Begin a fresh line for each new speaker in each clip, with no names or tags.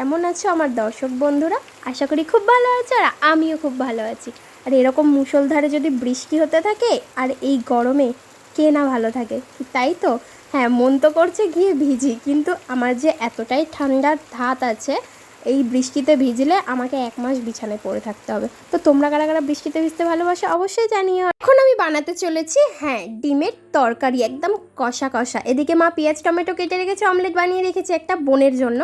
কেমন আছো আমার দর্শক বন্ধুরা? আশা করি খুব ভালো আছো আর আমিও খুব ভালো আছি। আর এরকম মুষলধারে যদি বৃষ্টি হতে থাকে আর এই গরমে কে না ভালো থাকে? তাই তো? হ্যাঁ মন তো করছে গিয়ে ভিজি, কিন্তু আমার যে এতটাই ঠান্ডার ধাত আছে, এই বৃষ্টিতে ভিজলে আমাকে এক মাস বিছানায় পড়ে থাকতে হবে। তো তোমরা কারা কারা বৃষ্টিতে ভিজতে ভালোবাসো অবশ্যই জানিও। এখন আমি বানাতে চলেছি হ্যাঁ ডিমের তরকারি, একদম কষা কষা। এদিকে মা পেঁয়াজ, টমেটো কেটে রেখেছে, অমলেট বানিয়ে রেখেছে একটা বোনের জন্য।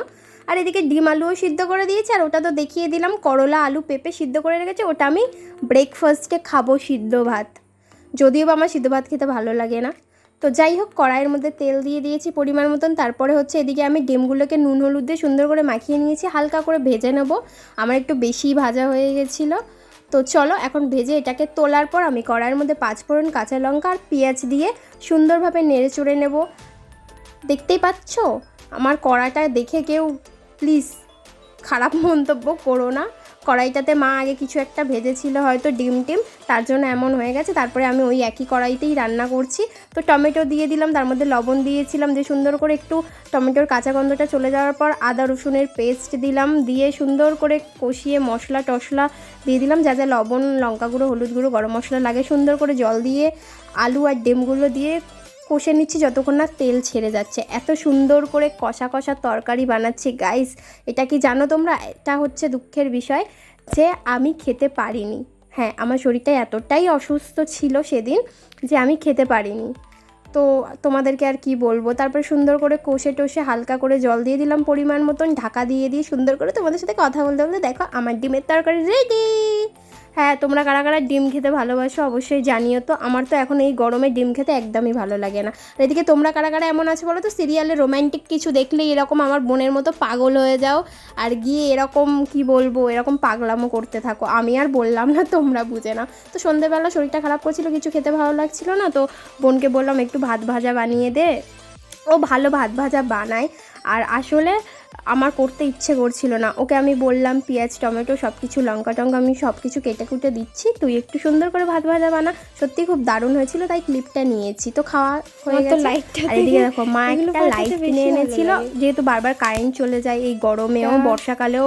আর এদিকে ডিম আলুও সিদ্ধ করে দিয়েছে, আর ওটা তো দেখিয়ে দিলাম, করলা, আলু পেঁপে সিদ্ধ করে রেখেছে, ওটা আমি ব্রেকফাস্টে খাব সিদ্ধ ভাত। যদিও বা আমার সিদ্ধ ভাত খেতে ভালো লাগে না। তো যাই হোক, কড়াইয়ের মধ্যে তেল দিয়ে দিয়েছি পরিমাণ মতন, তারপরে হচ্ছে এদিকে আমি ডিমগুলোকে নুন হলুদ দিয়ে সুন্দর করে মাখিয়ে নিয়েছি, হালকা করে ভেজে নেব। আমার একটু বেশি ভাজা হয়ে গেছিল। তো চলো, এখন ভেজে এটাকে তোলার পর আমি কড়াইয়ের মধ্যে পাঁচ ফোড়ন কাঁচা লঙ্কা আর পেঁয়াজ দিয়ে সুন্দরভাবে নেড়ে চড়ে নেব। দেখতেই পাচ্ছ? আমার কড়াটা দেখে কেউ প্লিজ খারাপ মন্তব্য করো না। কড়াইটাতে মা আগে কিছু একটা ভেজেছিল হয়তো ডিম টিম, তার জন্য এমন হয়ে গেছে। তারপরে আমি ওই একই কড়াইতেই রান্না করছি। তো টমেটো দিয়ে দিলাম, তার মধ্যে লবণ দিয়েছিলাম দিয়ে সুন্দর করে একটু টমেটোর কাঁচা গন্ধটা চলে যাওয়ার পর আদা, রসুনের পেস্ট দিলাম, দিয়ে সুন্দর করে কষিয়ে মশলা টশলা দিয়ে দিলাম যা যা লবণ, লঙ্কা গুঁড়ো, হলুদ গুঁড়ো, গরম মশলা লাগে। সুন্দর করে জল দিয়ে আলু আর ডিমগুলো দিয়ে কষে নিচ্ছি যতক্ষণ না তেল ছেড়ে যাচ্ছে। এত সুন্দর করে কষা কষা তরকারি বানাচ্ছি গাইস এটা কি জানো তোমরা? এটা হচ্ছে দুঃখের বিষয় যে আমি খেতে পারিনি। হ্যাঁ আমার শরীরটা এতটাই অসুস্থ ছিল সেদিন যে আমি খেতে পারিনি। তো তোমাদেরকে আর কি বলব? তারপরে সুন্দর করে কষে টষে হালকা করে জল দিয়ে দিলাম পরিমাণ মতন। ঢাকা দিয়ে দিয়ে সুন্দর করে তোমাদের সাথে কথা বলতে বলতে দেখো, আমার ডিমের তরকারি রেডি হ্যাঁ তোমরা কারা কারা ডিম খেতে ভালোবাসো অবশ্যই জানিও তো। আমার তো এখন এই গরমে ডিম খেতে একদমই ভালো লাগে না। আর এদিকে তোমরা কারা কারা এমন আছে বলো তো? সিরিয়ালে রোম্যান্টিক কিছু দেখলে এরকম আমার বোনের মতো পাগল হয়ে যাও। আর গিয়ে এরকম কি বলব, এরকম পাগলামো করতে থাকো। আমি আর বললাম না, তোমরা বুঝে না তো সন্ধেবেলা শরীরটা খারাপ করছিল, কিছু খেতে ভালো লাগছিল না তো বোনকে বললাম, একটু ভাত ভাজা বানিয়ে দে। ও ভালো ভাত ভাজা বানায়। আর আসলে আমার করতে ইচ্ছে করছিল না। ওকে আমি বললাম পেঁয়াজ টমেটো সব কিছু লঙ্কা টঙ্কা আমি সব কিছু কেটে কুটে দিচ্ছি। তুই একটু সুন্দর করে ভাত ভাজা বানা। সত্যি খুব দারুণ হয়েছিল তাই ক্লিপটা নিয়েছি। তো খাওয়া হয়ে গেছে।
লাইটটা
আর এদিকে দেখো মা একটা লাইট কিনে এনেছিল। যেহেতু বারবার কারেন্ট চলে যায় এই গরমেও বর্ষাকালেও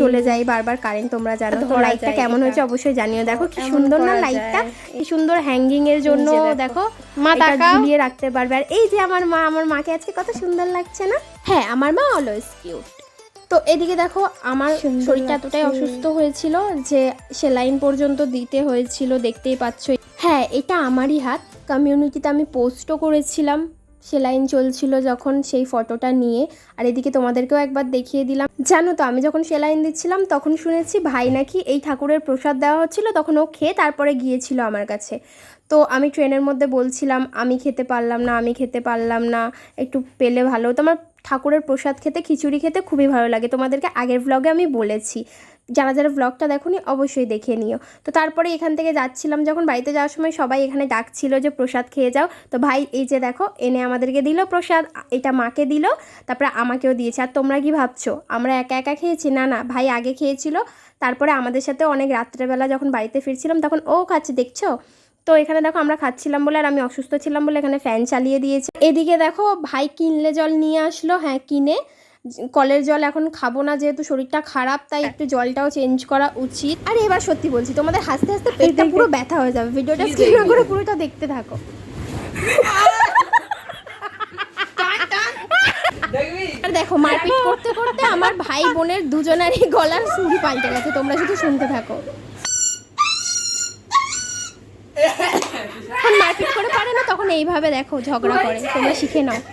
চলে যায় বারবার কারেন্ট তোমরা জানো। তো লাইটটা কেমন হয়েছে অবশ্যই জানিও। দেখো কি সুন্দর না লাইটটা। এই সুন্দর হ্যাঙ্গিং এর জন্য
দেখো। মা তাকাও।
ঝুলিয়ে রাখতে পারবে। আর এই যে আমার মা আমার মাকে আজকে কত সুন্দর লাগছে না? হ্যাঁ আমার মা অলওয়েজ কিউট তো এদিকে দেখো আমার শরীরটা এতটাই অসুস্থ হয়েছিল যে সেলাইন পর্যন্ত দিতে হয়েছিল দেখতেই পাচ্ছ। হ্যাঁ এটা আমারই হাত। কমিউনিটিতে আমি পোস্টও করেছিলাম। সেলাইন চলছিল যখন সেই ফটোটা নিয়ে। আর এদিকে তোমাদেরকেও একবার দেখিয়ে দিলাম। জানো তো আমি যখন সেলাইন দিচ্ছিলাম তখন শুনেছি ভাই নাকি এই ঠাকুরের প্রসাদ দেওয়া হচ্ছিল তখন ও খেয়ে তারপরে গিয়েছিল আমার কাছে। তো আমি ট্রেনের মধ্যে বলছিলাম আমি খেতে পারলাম না আমি খেতে পারলাম না একটু পেলে ভালো হতো। আমার ঠাকুরের প্রসাদ খেতে, খিচুড়ি খেতে খুবই ভালো লাগে। তোমাদেরকে আগের ব্লগে আমি বলেছি। যারা যারা ব্লগটা দেখোনি, অবশ্যই দেখে নিও। তো তারপরে এখান থেকে যাচ্ছিলাম যখন বাড়িতে যাওয়ার সময় সবাই এখানে ডাকছিল যে, প্রসাদ খেয়ে যাও। তো ভাই, এই যে দেখো, এনে আমাদেরকে দিল প্রসাদ, এটা মাকে দিল, তারপরে আমাকেও দিয়েছে। আর তোমরা কি ভাবছ? আমরা একা একা খেয়েছি? না না, ভাই আগে খেয়েছিল। তারপরে আমাদের সাথে অনেক রাত্রেবেলা যখন বাড়িতে ফিরছিলাম, তখন, ও খাচ্ছে, দেখছ? তো এখানে দেখো আমরা খাচ্ছিলাম বলে আর আমি অসুস্থ ছিলাম বলে এখানে ফ্যান চালিয়ে দিয়েছি। এদিকে দেখো ভাই কিনলে জল নিয়ে আসলো হ্যাঁ কিনে। কলের জল এখন খাব না যেহেতু শরীরটা খারাপ তাই একটু জলটাও চেঞ্জ করা উচিত। আর এবার সত্যি বলছি তোমাদের হাসতে হাসতে পেটটা পুরো ব্যথা হয়ে যাবে। ভিডিওটা স্ক্রিন না করে পুরোটা দেখতে থাকো। আর দেখো মারপিট করতে করতে আমার ভাই বোনের দুজনেরই গলার সুরি পাল্টে গেছে তোমরা শুধু শুনতে থাকো। মারপিট করে পারে না তখন এইভাবে দেখো ঝগড়া করে। তোমরা শিখে নাও।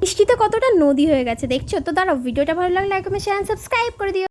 বৃষ্টিতে কতটা নদী হয়ে গেছে দেখছ? তো দাঁড়াও ভিডিওটা ভালো লাগলে লাইক কমেন্ট শেয়ার সাবস্ক্রাইব করে দিও।